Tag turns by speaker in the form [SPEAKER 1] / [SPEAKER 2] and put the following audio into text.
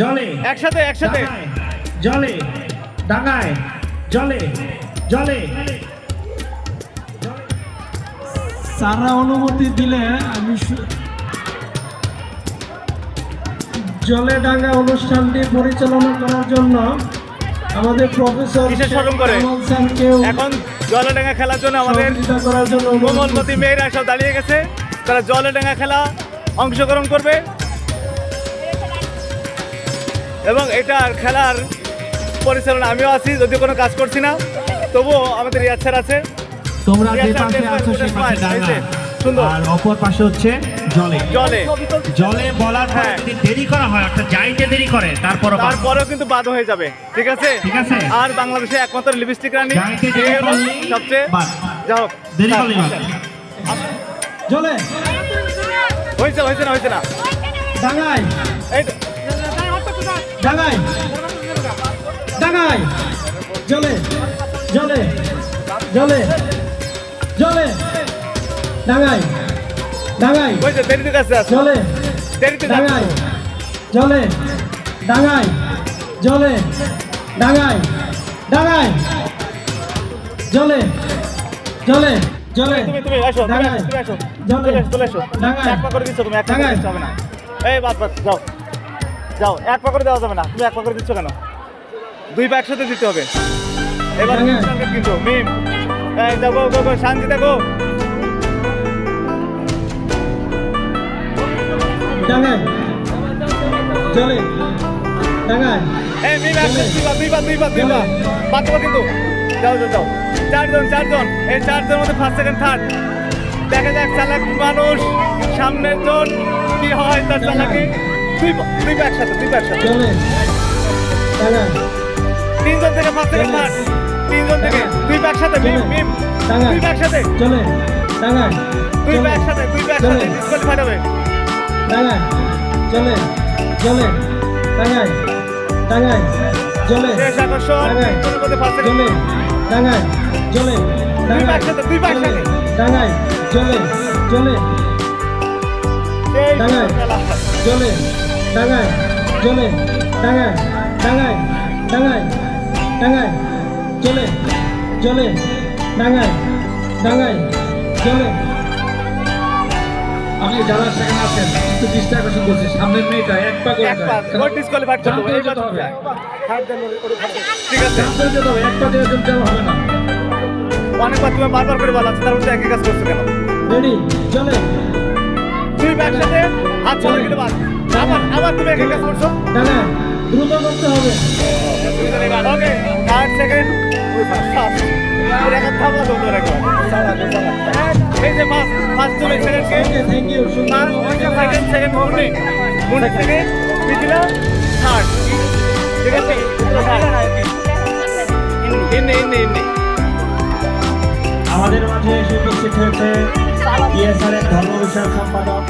[SPEAKER 1] জলে
[SPEAKER 2] একসাথে একসাথে।
[SPEAKER 1] জলে ডাঙায় জলে জলে।
[SPEAKER 3] সারা অনুমতি দিলে আমি জলে ডাঙ্গা অনুষ্ঠানটি পরিচালনা করার জন্য আমাদের প্রফেসর
[SPEAKER 2] এখন জলডাঙ্গা খেলার জন্য আমাদের
[SPEAKER 3] করার জন্য
[SPEAKER 2] কোমলমতি মেয়েরা সব দাঁড়িয়ে গেছে। তারা জলডাঙ্গা খেলা অংশগ্রহণ করবে। এবং এটার খেলার পরিচালনা আমিও আছি যদিও কোনো কাজ করছি না তবুও আমাদের রিয়াজ স্যার আছে।
[SPEAKER 1] তোমরা যে পাশে আছো সেই পাশে
[SPEAKER 2] sir,
[SPEAKER 1] ডাঙা
[SPEAKER 2] yes, সুন্দর।
[SPEAKER 1] আর অপর পাশে হচ্ছে জলে।
[SPEAKER 2] জলে।
[SPEAKER 1] জলে বলার পর
[SPEAKER 2] হ্যাঁ।
[SPEAKER 1] যদি দেরি করা হয় অর্থাৎ যাইতে দেরি করে তারপর
[SPEAKER 2] তারপরেও কিন্তু বাদ হয়ে যাবে ঠিক আছে?
[SPEAKER 1] ঠিক আছে।
[SPEAKER 2] আর বাংলাদেশে একমাত্র লিপস্টিক রানী সবচেয়ে
[SPEAKER 1] বাদ।
[SPEAKER 2] যা হোক
[SPEAKER 1] দেরি করলেই
[SPEAKER 3] জলে।
[SPEAKER 2] হয়েছে হয়েছে না হয়েছে না। এই তো,
[SPEAKER 3] ডাঙ্গায় ডাঙ্গায় জলে জলে জলে। জলে
[SPEAKER 2] কাছে আছে
[SPEAKER 3] জলে
[SPEAKER 2] যাচ্ছে
[SPEAKER 3] জলে ডাঙ্গায় জলে ডাঙ্গায় ডাঙ্গায় জলে জলে জলে।
[SPEAKER 2] তুমি তুমি আসো আসো।
[SPEAKER 3] জলে
[SPEAKER 2] চলে এসো, পা করে দিচ্ছ তুমি এক পা করে
[SPEAKER 3] ডাঙ্গায়
[SPEAKER 2] দিচ্ছ হবে না। এই বাদ বাদ যাও। যাও এক পা করে দেওয়া যাবে না। তুমি এক পা করে দিচ্ছ কেন? দুই পা একসাথে দিতে হবে। এবার কিন্তু মিম। গো গো গো শান্তি দেখো।
[SPEAKER 3] ডাঙ্গায়
[SPEAKER 2] এই মিম একসাথে দুই পা দুই পা দুই পা দুই পা। বাদ দেবো কিন্তু। যাও যাও যাও। চারজন চারজন। এই চারজনের মধ্যে ফার্স্ট সেকেন্ড থার্ড দেখা যাক চালাক মানুষ সামনের জন কি হয় তার চালাকি। দুই পা দুই পা একসাথে দুই পা একসাথে তিনজন থেকে ফার্স্ট সেকেন্ড থার্ড তিনজন থেকে দুই ব্যাগ সাথে মিম মিম দুই ব্যাগ সাথে
[SPEAKER 3] জলে ডাঙ্গায়
[SPEAKER 2] দুই
[SPEAKER 3] জলে
[SPEAKER 2] ব্যাগ সাথে দুই ব্যাগ সাথে ডিসকোয়ালিফাইড হবে
[SPEAKER 3] ডাঙ্গায় জলে জলে ডাঙ্গায় ডাঙ্গায় জলে
[SPEAKER 2] শেষ আকর্ষণ
[SPEAKER 3] ডাঙ্গায়
[SPEAKER 2] মধ্যে দুই দুই সেই
[SPEAKER 3] ডাঙ্গায়।
[SPEAKER 2] খেলা
[SPEAKER 3] জলে ডাঙ্গায় জলে ডাঙ্গায় ডাঙ্গায় ডাঙ্গায় ডাঙ্গায় জলে জলে ডাঙ্গায় ডাঙ্গায়
[SPEAKER 4] আপনি যারা সেখানে আছেন একটু দৃষ্টি আকর্ষণ করছি সামনের মেয়েটা এক পা করে।
[SPEAKER 2] ঠিক আছে।
[SPEAKER 4] এক পা দেওয়ার জন্য হবে না।
[SPEAKER 2] অনেকবার তুমি বারবার করে বলাচ্ছ তার মধ্যে একই কাজ করছ কেন?
[SPEAKER 3] রেডি জলে।
[SPEAKER 2] দুই ব্যাগ হাত চলে গেলে বাদ। আবার আবার তুমি
[SPEAKER 3] দ্রুত করতে হবে।
[SPEAKER 2] ওকে থার্ড সেকেন্ড রেখা থামা তো তোর একবার। এই যে ফার্স্ট ফার্স্ট তুমি সেকেন্ড কে
[SPEAKER 3] থ্যাংক ইউ সুন্দর
[SPEAKER 2] সেকেন্ড সেকেন্ড মুন্ডি মুন্ডি থেকে থার্ড ঠিক আছে? ইন্নি ইন্নি ইন্নি
[SPEAKER 1] আমাদের মাঝে এসে উপস্থিত হয়েছে ইএসআর এর ধর্ম বিষয়ক সম্পাদক।